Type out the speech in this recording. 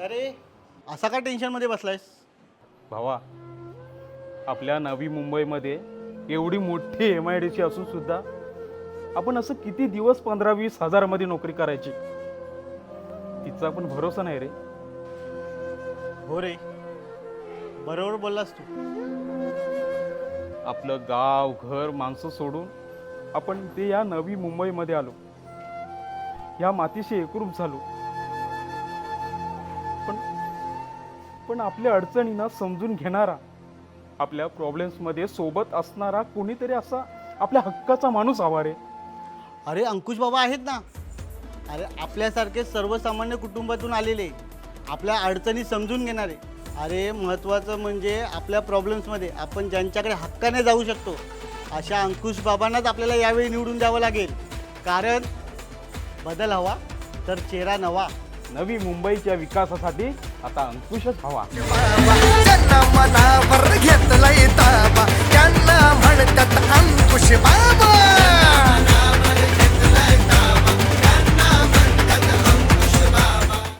अरे. असा का टेन्शनमध्ये बसलायस? भावा आपल्या नवी मुंबईमध्ये एवढी मोठी एम आय डी सी असून सुद्धा आपण असं किती दिवस पंधरा वीस हजारामध्ये नोकरी करायची? तिचा पण भरोसा नाही रे. हो रे. बरोबर बोललास तू. आपलं गाव घर माणसं सोडून आपण ते या नवी मुंबईमध्ये आलो. या मातीशी एकरूप झालो. पण आपल्या अडचणींना समजून घेणारा आपल्या प्रॉब्लेम्समध्ये सोबत असणारा कोणीतरी असा आपल्या हक्काचा माणूस हवा रे. अरे अंकुश बाबा आहेत ना. अरे आपल्यासारखे सर्वसामान्य कुटुंबातून आलेले आपल्या अडचणी समजून घेणारे. अरे महत्त्वाचं म्हणजे आपल्या प्रॉब्लेम्समध्ये आपण ज्यांच्याकडे हक्काने जाऊ शकतो अशा अंकुश बाबांनाच आपल्याला यावेळी निवडून द्यावं लागेल. कारण बदल हवा तर चेहरा नवा. नवी मुंबईच्या विकासासाठी आता अंकुशच हवा.